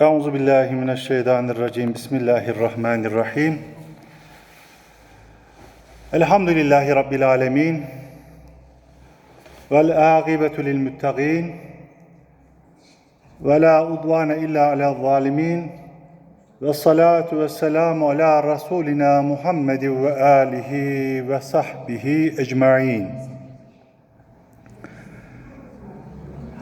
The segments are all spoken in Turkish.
Euzu billahi mineşşeytanirracim. Bismillahirrahmanirrahim. Elhamdülillahi rabbil alamin. Vel akibetu lil muttaqin. Ve la udvane illa alel zalimin. Ve salatu ve selamu ala Rasulina Muhammedin ve alihi ve sahbihi ecma'in.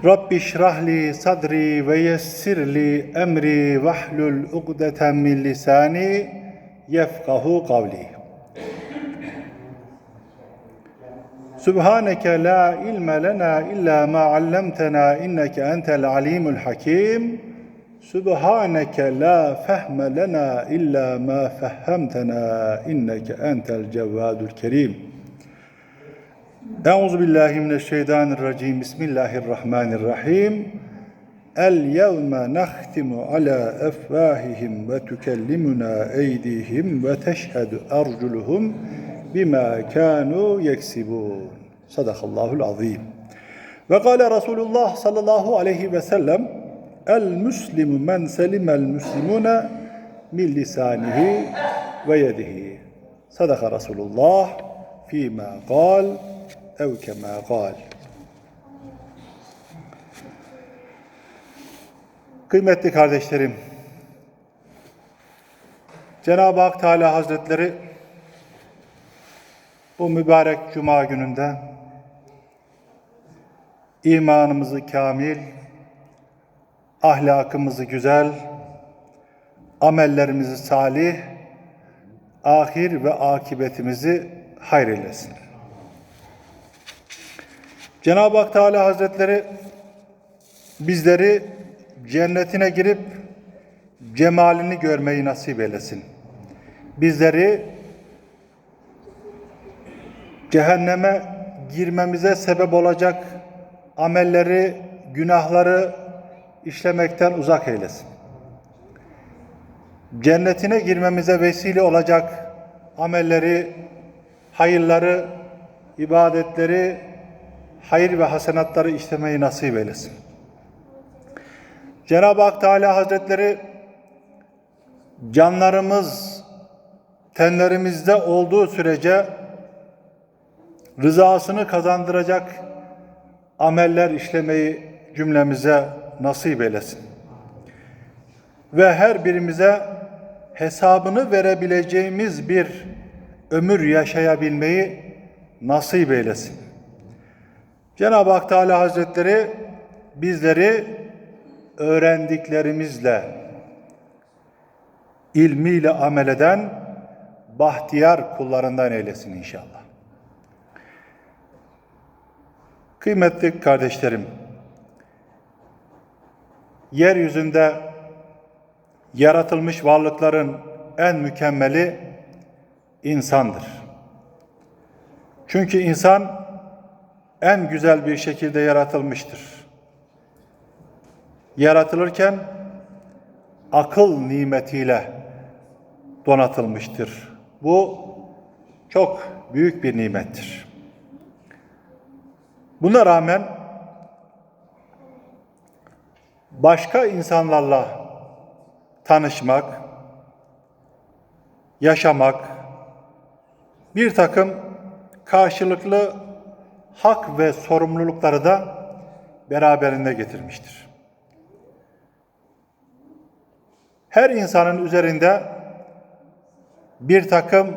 Rabbi şrahli sadri ve yessirli emri vahlul ugdeten min lisani yefkahu kavli. Subhaneke la ilme lena illa ma allamtena inneke entel alimul hakim. Subhaneke la fehme lena illa ma fehhemtena inneke entel cevvadul kerim. Euzu billahi mineşşeytanirracim. Bismillahirrahmanirrahim. El yevme nahtimu ala efvahihim ve tükellimuna eydihim ve teşhedü arculuhum bima kanu yeksibun. Sadakallahul azim. Ve kâle Resulullah sallallahu aleyhi ve sellem El müslimu men selimel müslimune min lisanihi ve yedihi. Sadaka Resulullah fîmâ kâl ev kemâ kâl. Kıymetli kardeşlerim, Cenab-ı Hak Teala Hazretleri bu mübarek cuma gününde imanımızı kamil, ahlakımızı güzel, amellerimizi salih, ahir ve akibetimizi hayır eylesin. Cenab-ı Hak Teala Hazretleri bizleri cennetine girip cemalini görmeyi nasip eylesin. Bizleri cehenneme girmemize sebep olacak amelleri, günahları işlemekten uzak eylesin. Cennetine girmemize vesile olacak amelleri, hayırları, ibadetleri, hayır ve hasenatları işlemeyi nasip eylesin. Cenab-ı Hak Teala Hazretleri canlarımız tenlerimizde olduğu sürece rızasını kazandıracak ameller işlemeyi cümlemize nasip eylesin. Ve her birimize hesabını verebileceğimiz bir ömür yaşayabilmeyi nasip eylesin. Cenab-ı Hak Teala Hazretleri bizleri öğrendiklerimizle ilmiyle amel eden bahtiyar kullarından eylesin inşallah. Kıymetli kardeşlerim, yeryüzünde yaratılmış varlıkların en mükemmeli insandır. Çünkü insan en güzel bir şekilde yaratılmıştır. Yaratılırken akıl nimetiyle donatılmıştır. Bu çok büyük bir nimettir. Buna rağmen başka insanlarla tanışmak, yaşamak, bir takım karşılıklı hak ve sorumlulukları da beraberinde getirmiştir. Her insanın üzerinde bir takım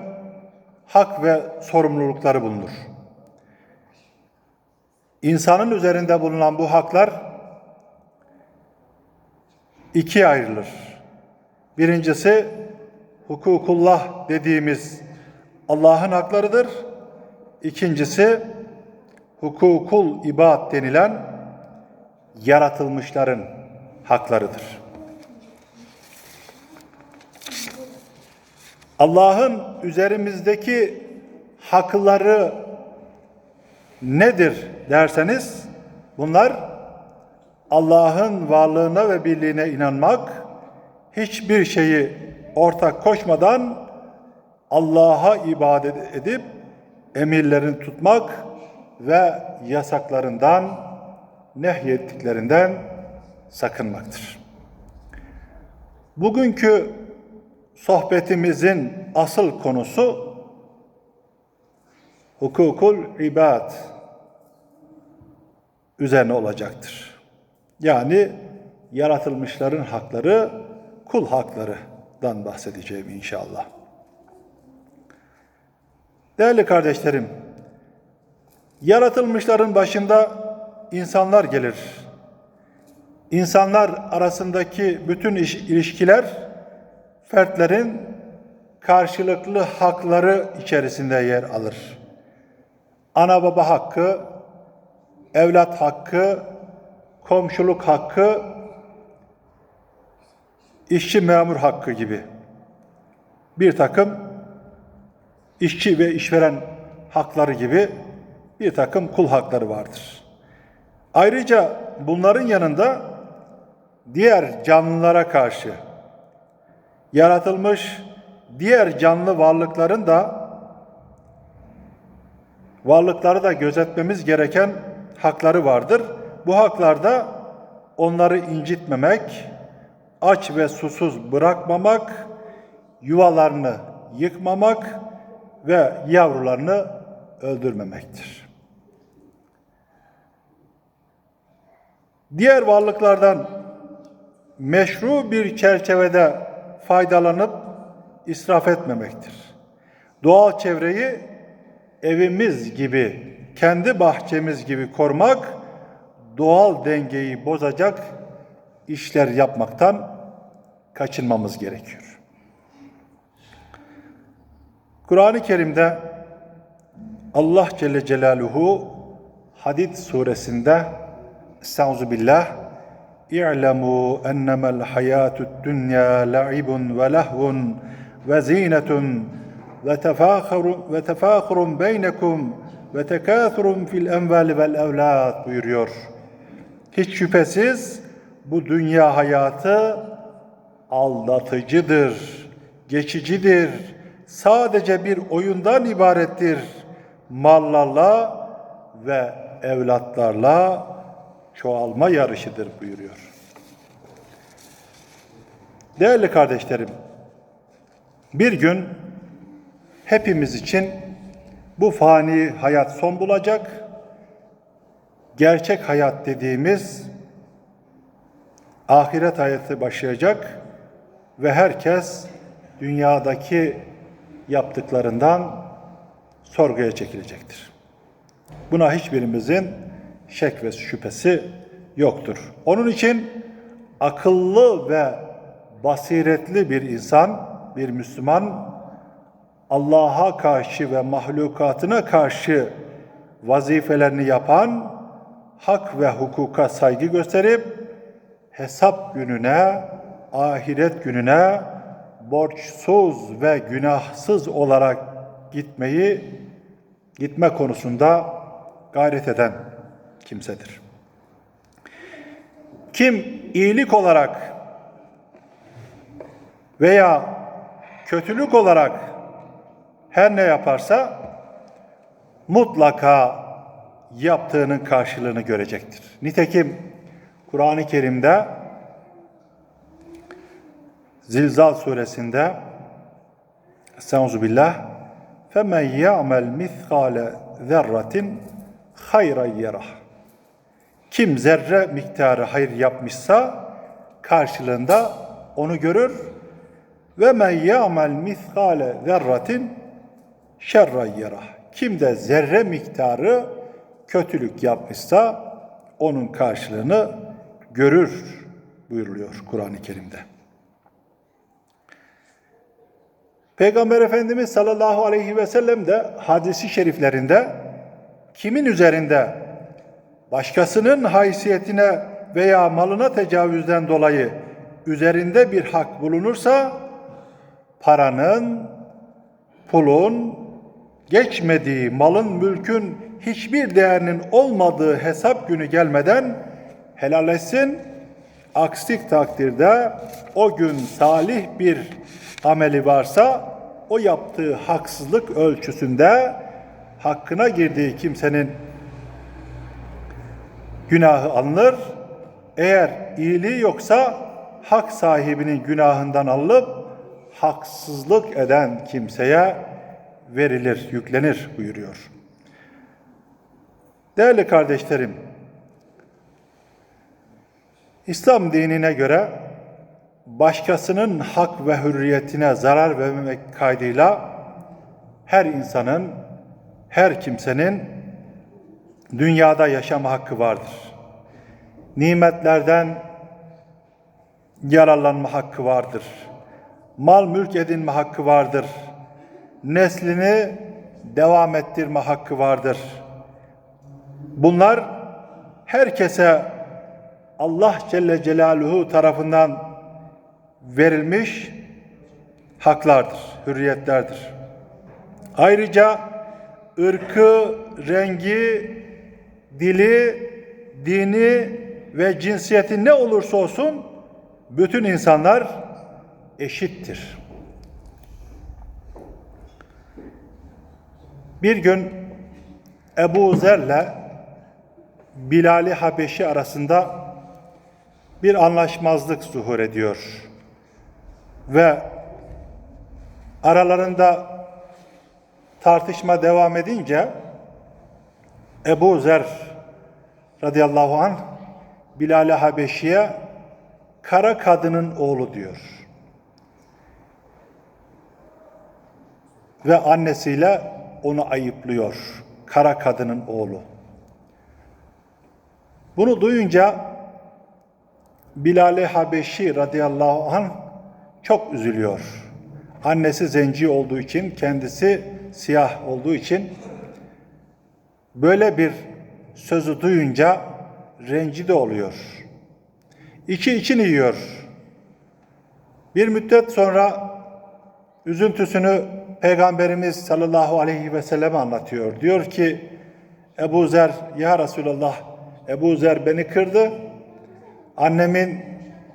hak ve sorumlulukları bulunur. İnsanın üzerinde bulunan bu haklar ikiye ayrılır. Birincisi hukukullah dediğimiz Allah'ın haklarıdır. İkincisi hukukul ibad denilen yaratılmışların haklarıdır. Allah'ın üzerimizdeki hakları nedir derseniz bunlar Allah'ın varlığına ve birliğine inanmak, hiçbir şeyi ortak koşmadan Allah'a ibadet edip emirlerini tutmak ve yasaklarından, nehyettiklerinden sakınmaktır. Bugünkü sohbetimizin asıl konusu hukukul ibad üzerine olacaktır. Yani yaratılmışların hakları, kul haklarından bahsedeceğim inşallah. Değerli kardeşlerim, yaratılmışların başında insanlar gelir. İnsanlar arasındaki bütün iş- ilişkiler fertlerin karşılıklı hakları içerisinde yer alır. Ana baba hakkı, evlat hakkı, komşuluk hakkı, işçi memur hakkı gibi bir takım işçi ve işveren hakları gibi bir takım kul hakları vardır. Ayrıca bunların yanında diğer canlılara karşı yaratılmış diğer canlı varlıkların da varlıkları da gözetmemiz gereken hakları vardır. Bu haklarda onları incitmemek, aç ve susuz bırakmamak, yuvalarını yıkmamak ve yavrularını öldürmemektir. Diğer varlıklardan meşru bir çerçevede faydalanıp israf etmemektir. Doğal çevreyi evimiz gibi, kendi bahçemiz gibi korumak, doğal dengeyi bozacak işler yapmaktan kaçınmamız gerekiyor. Kur'an-ı Kerim'de Allah Celle Celaluhu Hadid suresinde Estaizu billah İ'lemû ennemel hayâtud dünya la'ibun ve lahvun ve zinetun ve tefâkhurun ve tefâkhurun beynekum ve tekâthurun fil envâli vel evlâd buyuruyor. Hiç şüphesiz bu dünya hayatı aldatıcıdır, geçicidir, sadece bir oyundan ibarettir. Mallarla ve evlatlarla çoğalma yarışıdır buyuruyor. Değerli kardeşlerim, bir gün hepimiz için bu fani hayat son bulacak. Gerçek hayat dediğimiz ahiret hayatı başlayacak ve herkes dünyadaki yaptıklarından sorguya çekilecektir. Buna hiçbirimizin şek ve şüphesi yoktur. Onun için akıllı ve basiretli bir insan, bir Müslüman Allah'a karşı ve mahlukatına karşı vazifelerini yapan, hak ve hukuka saygı gösterip hesap gününe, ahiret gününe borçsuz ve günahsız olarak gitmeyi gitme konusunda gayret eden kimsedir. Kim iyilik olarak veya kötülük olarak her ne yaparsa mutlaka yaptığının karşılığını görecektir. Nitekim Kur'an-ı Kerim'de Zilzal suresinde Estaizu billah فَمَنْ يَعْمَلْ مِثْقَالَ ذَرَّةٍ خَيْرًا يَرَهُ kim zerre miktarı hayır yapmışsa karşılığında onu görür. Ve men ya'mel miskale zerratin şerran yarah. Kim de zerre miktarı kötülük yapmışsa onun karşılığını görür buyuruluyor Kur'an-ı Kerim'de. Peygamber Efendimiz sallallahu aleyhi ve sellem de hadisi şeriflerinde kimin üzerinde başkasının haysiyetine veya malına tecavüzden dolayı üzerinde bir hak bulunursa paranın, pulun, geçmediği malın, mülkün hiçbir değerinin olmadığı hesap günü gelmeden helal etsin. Aksi takdirde o gün salih bir ameli varsa o yaptığı haksızlık ölçüsünde hakkına girdiği kimsenin günahı alınır. Eğer iyiliği yoksa hak sahibinin günahından alınıp haksızlık eden kimseye verilir, yüklenir buyuruyor. Değerli kardeşlerim, İslam dinine göre başkasının hak ve hürriyetine zarar vermemek kaydıyla her insanın, her kimsenin dünyada yaşama hakkı vardır. Nimetlerden yararlanma hakkı vardır. Mal mülk edinme hakkı vardır. Neslini devam ettirme hakkı vardır. Bunlar herkese Allah Celle Celaluhu tarafından verilmiş haklardır, hürriyetlerdir. Ayrıca ırkı, rengi, dili, dini ve cinsiyeti ne olursa olsun bütün insanlar eşittir. Bir gün Ebu Zer'le Bilal-i Habeşi arasında bir anlaşmazlık zuhur ediyor. Ve aralarında tartışma devam edince Ebu Zer radıyallahu anh Bilal-i Habeşi'ye kara kadının oğlu diyor. Ve annesiyle onu ayıplıyor. Kara kadının oğlu. Bunu duyunca Bilal-i Habeşi radıyallahu anh çok üzülüyor. Annesi zenci olduğu için, kendisi siyah olduğu için böyle bir sözü duyunca rencide oluyor. İçi içini yiyor. Bir müddet sonra üzüntüsünü Peygamberimiz sallallahu aleyhi ve sellem anlatıyor. Diyor ki Ebu Zer, ya Resulallah Ebu Zer beni kırdı. Annemin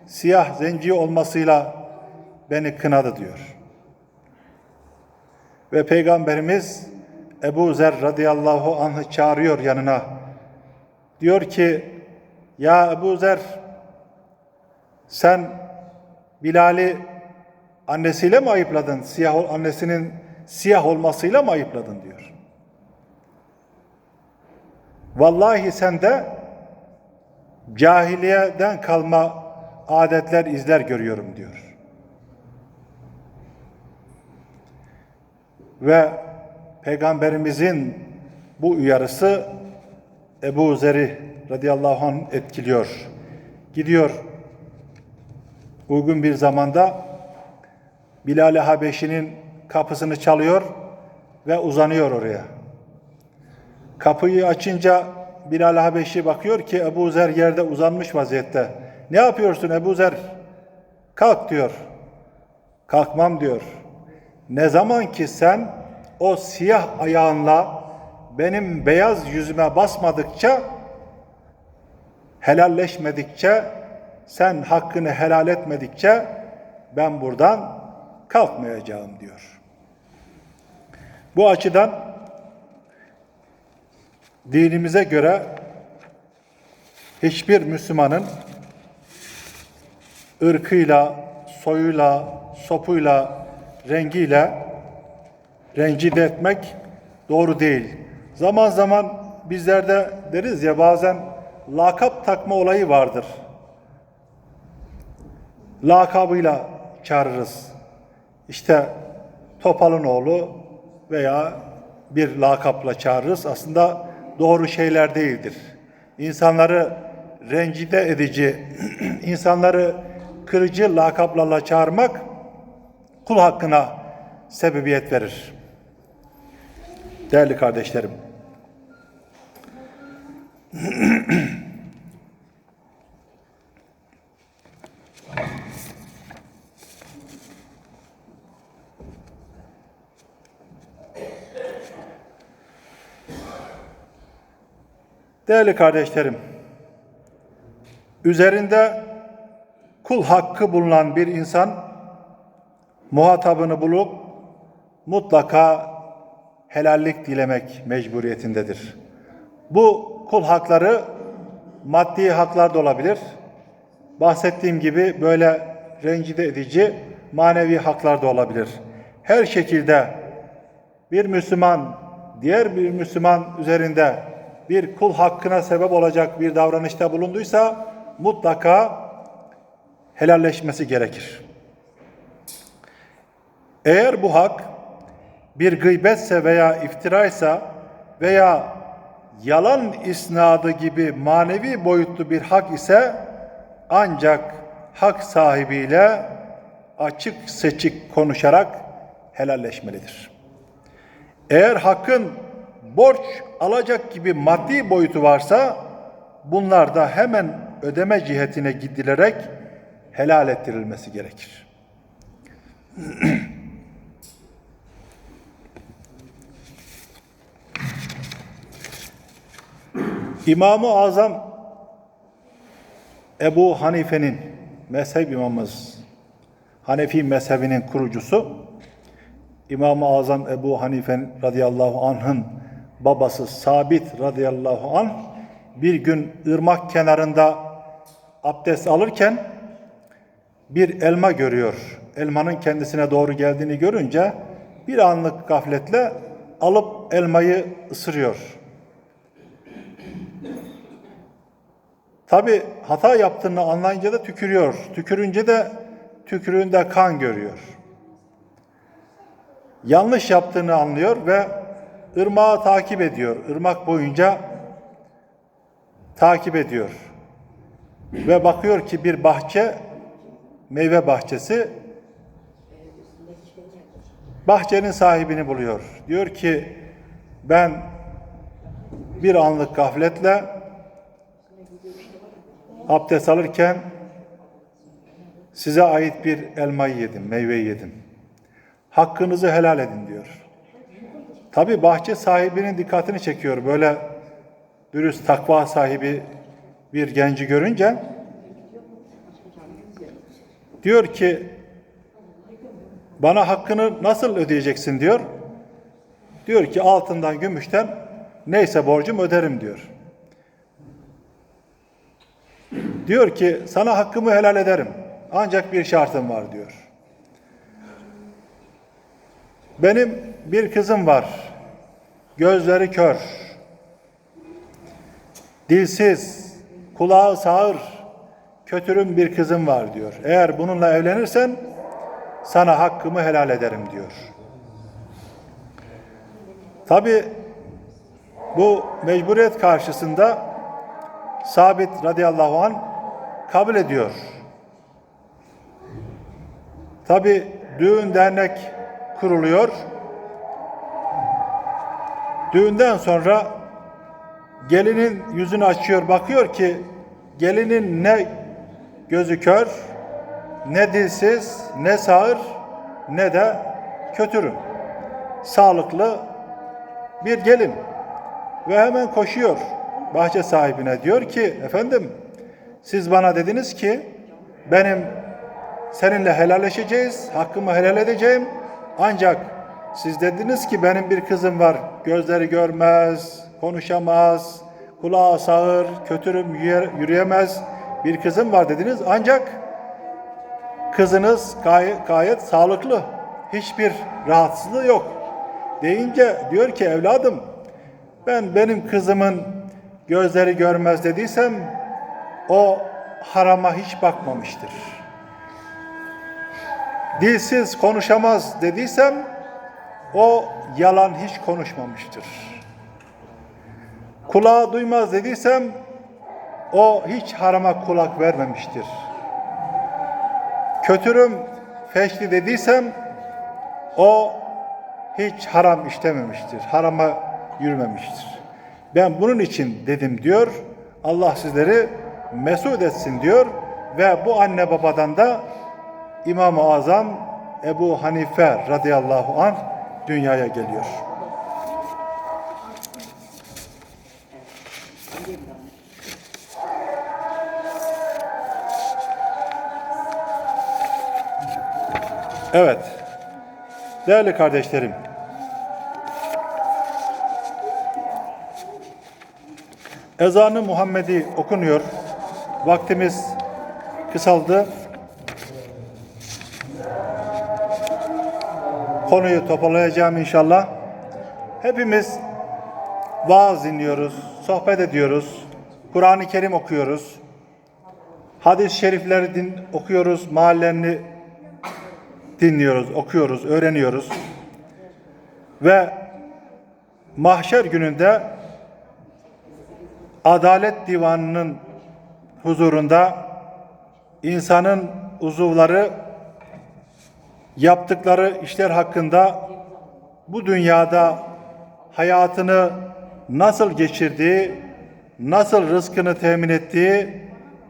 siyah zenci olmasıyla beni kınadı diyor. Ve Peygamberimiz Ebu Zer radıyallahu anh'ı çağırıyor yanına. Diyor ki, ya Ebu Zer sen Bilal'i annesiyle mi ayıpladın? Siyah annesinin siyah olmasıyla mı ayıpladın diyor. Vallahi sen de cahiliyeden kalma adetler, izler görüyorum diyor. Ve Peygamberimizin bu uyarısı Ebu Zer'i radıyallahu anh etkiliyor. Gidiyor uygun bir zamanda Bilal-i Habeşi'nin kapısını çalıyor ve uzanıyor oraya. Kapıyı açınca Bilal Habeşi bakıyor ki Ebu Zer yerde uzanmış vaziyette. Ne yapıyorsun Ebu Zer? Kalk diyor. Kalkmam diyor. Ne zaman ki sen o siyah ayağınla benim beyaz yüzüme basmadıkça, helalleşmedikçe, sen hakkını helal etmedikçe ben buradan kalkmayacağım diyor. Bu açıdan dinimize göre hiçbir Müslümanın ırkıyla, soyuyla, sopuyla, rengiyle rencide etmek doğru değil. Zaman zaman bizlerde deriz ya bazen lakap takma olayı vardır. Lakabıyla çağırırız. İşte Topal'ın oğlu veya bir lakapla çağırırız. Aslında doğru şeyler değildir. İnsanları rencide edici, insanları kırıcı lakaplarla çağırmak kul hakkına sebebiyet verir. Değerli kardeşlerim. Değerli kardeşlerim, üzerinde kul hakkı bulunan bir insan muhatabını bulup mutlaka helallik dilemek mecburiyetindedir. Bu kul hakları maddi haklar da olabilir, bahsettiğim gibi böyle rencide edici manevi haklar da olabilir. Her şekilde bir Müslüman diğer bir Müslüman üzerinde bir kul hakkına sebep olacak bir davranışta bulunduysa mutlaka helalleşmesi gerekir. Eğer bu hak bir gıybetse veya iftiraysa veya yalan isnadı gibi manevi boyutlu bir hak ise ancak hak sahibiyle açık seçik konuşarak helalleşmelidir. Eğer hakkın borç alacak gibi maddi boyutu varsa bunlar da hemen ödeme cihetine gidilerek helal ettirilmesi gerekir. İmam-ı Azam Ebu Hanife'nin mezhep imamımız Hanefi mezhebinin kurucusu İmam-ı Azam Ebu Hanife radıyallahu anh'ın babası Sabit radıyallahu anh bir gün ırmak kenarında abdest alırken bir elma görüyor. Elmanın kendisine doğru geldiğini görünce bir anlık gafletle alıp elmayı ısırıyor. Tabi hata yaptığını anlayınca da tükürüyor. Tükürünce de tükürüğünde kan görüyor. Yanlış yaptığını anlıyor ve ırmağı takip ediyor. Irmak boyunca takip ediyor. Ve bakıyor ki bir bahçe, meyve bahçesi, bahçenin sahibini buluyor. Diyor ki ben bir anlık gafletle abdest alırken size ait bir elmayı yedim, meyveyi yedim. Hakkınızı helal edin diyor. Tabi bahçe sahibinin dikkatini çekiyor. Böyle dürüst takva sahibi bir genci görünce diyor ki bana hakkını nasıl ödeyeceksin diyor. Diyor ki altından gümüşten neyse borcum öderim diyor. Diyor ki sana hakkımı helal ederim. Ancak bir şartım var diyor. Benim bir kızım var. Gözleri kör. Dilsiz, kulağı sağır, kötürüm bir kızım var diyor. Eğer bununla evlenirsen sana hakkımı helal ederim diyor. Tabi bu mecburiyet karşısında Sabit radıyallahu an kabul ediyor. Tabi düğün dernek kuruluyor. Düğünden sonra gelinin yüzünü açıyor, bakıyor ki gelinin ne gözü kör, ne dilsiz, ne sağır, ne de kötürüm. Sağlıklı bir gelin. Ve hemen koşuyor bahçe sahibine diyor ki efendim siz bana dediniz ki benim seninle helalleşeceğiz, hakkımı helal edeceğim. Ancak siz dediniz ki benim bir kızım var, gözleri görmez, konuşamaz, kulağı sağır, kötürüm yürüyemez bir kızım var dediniz. Ancak kızınız gayet, gayet sağlıklı, hiçbir rahatsızlığı yok. Deyince diyor ki evladım ben benim kızımın gözleri görmez dediysem o harama hiç bakmamıştır. Dilsiz konuşamaz dediysem o yalan hiç konuşmamıştır. Kulağı duymaz dediysem o hiç harama kulak vermemiştir. Kötürüm feşli dediysem o hiç haram işlememiştir. Harama yürümemiştir. Ben bunun için dedim diyor. Allah sizleri mesut etsin diyor ve bu anne babadan da İmam-ı Azam Ebu Hanife radıyallahu anh dünyaya geliyor. Evet. Değerli kardeşlerim. Ezanı Muhammedi okunuyor. Vaktimiz kısaldı. Konuyu toparlayacağım inşallah. Hepimiz vaaz dinliyoruz, sohbet ediyoruz, Kur'an-ı Kerim okuyoruz. Hadis-i şerifleri din, okuyoruz, mahallelerini dinliyoruz, okuyoruz, öğreniyoruz. Ve mahşer gününde Adalet Divanı'nın huzurunda insanın uzuvları yaptıkları işler hakkında bu dünyada hayatını nasıl geçirdiği, nasıl rızkını temin ettiği,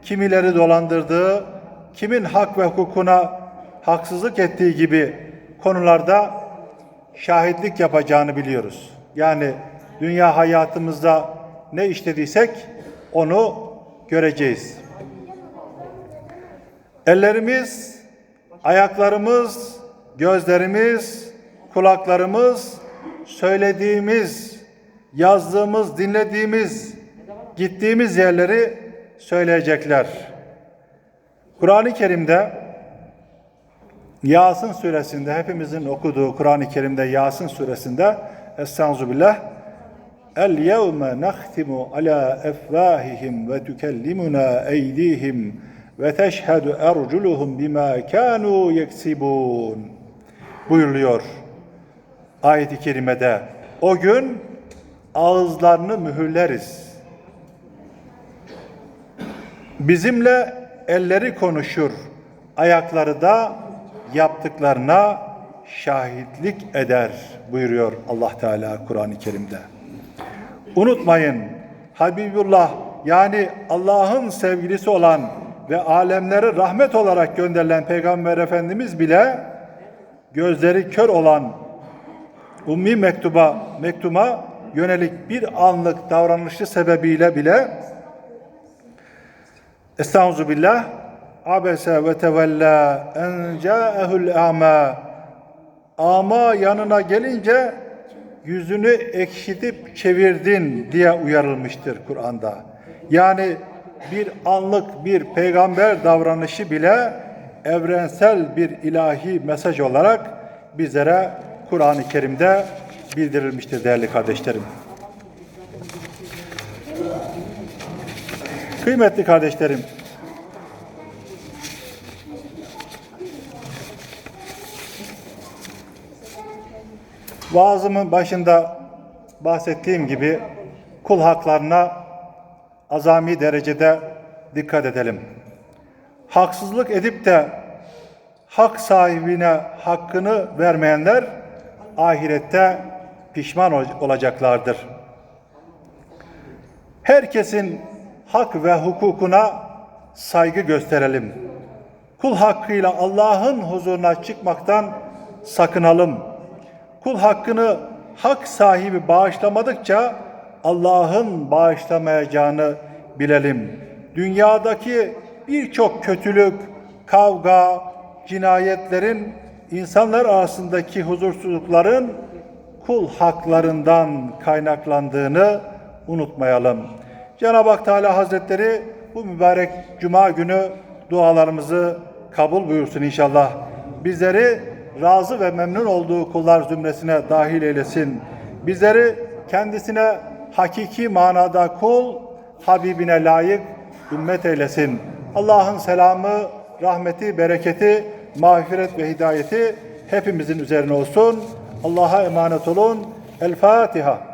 kimileri dolandırdığı, kimin hak ve hukukuna haksızlık ettiği gibi konularda şahitlik yapacağını biliyoruz. Yani dünya hayatımızda ne işlediysek onu göreceğiz. Ellerimiz, ayaklarımız, gözlerimiz, kulaklarımız, söylediğimiz, yazdığımız, dinlediğimiz, gittiğimiz yerleri söyleyecekler. Kur'an-ı Kerim'de Yasin suresinde hepimizin okuduğu Kur'an-ı Kerim'de Yasin suresinde Estağfirullah El yevme nahtimu ala efvahihim ve tükellimuna eydihim ve teşhedü erculuhum bima kanu yeksibun buyuruluyor ayet-i kerimede. O gün ağızlarını mühürleriz. Bizimle elleri konuşur, ayakları da yaptıklarına şahitlik eder buyuruyor Allah Teala Kur'an-ı Kerim'de. Unutmayın. Habibullah yani Allah'ın sevgilisi olan ve alemlere rahmet olarak gönderilen Peygamber Efendimiz bile gözleri kör olan ummi mektuba mektuma yönelik bir anlık davranışı sebebiyle bile Estağfirullah abese ve tevella en ca'ehul ama ama yanına gelince yüzünü ekşitip çevirdin diye uyarılmıştır Kur'an'da. Yani bir anlık bir peygamber davranışı bile evrensel bir ilahi mesaj olarak bizlere Kur'an-ı Kerim'de bildirilmiştir değerli kardeşlerim. Kıymetli kardeşlerim, vaazımın başında bahsettiğim gibi kul haklarına azami derecede dikkat edelim. Haksızlık edip de hak sahibine hakkını vermeyenler ahirette pişman ol- olacaklardır. Herkesin hak ve hukukuna saygı gösterelim. Kul hakkıyla Allah'ın huzuruna çıkmaktan sakınalım. Kul hakkını hak sahibi bağışlamadıkça Allah'ın bağışlamayacağını bilelim. Dünyadaki birçok kötülük, kavga, cinayetlerin, insanlar arasındaki huzursuzlukların kul haklarından kaynaklandığını unutmayalım. Cenab-ı Hak Teala Hazretleri bu mübarek cuma günü dualarımızı kabul buyursun inşallah. Bizleri razı ve memnun olduğu kullar zümresine dahil eylesin. Bizleri kendisine hakiki manada kul, Habibine layık ümmet eylesin. Allah'ın selamı, rahmeti, bereketi, mağfiret ve hidayeti hepimizin üzerine olsun. Allah'a emanet olun. El Fatiha.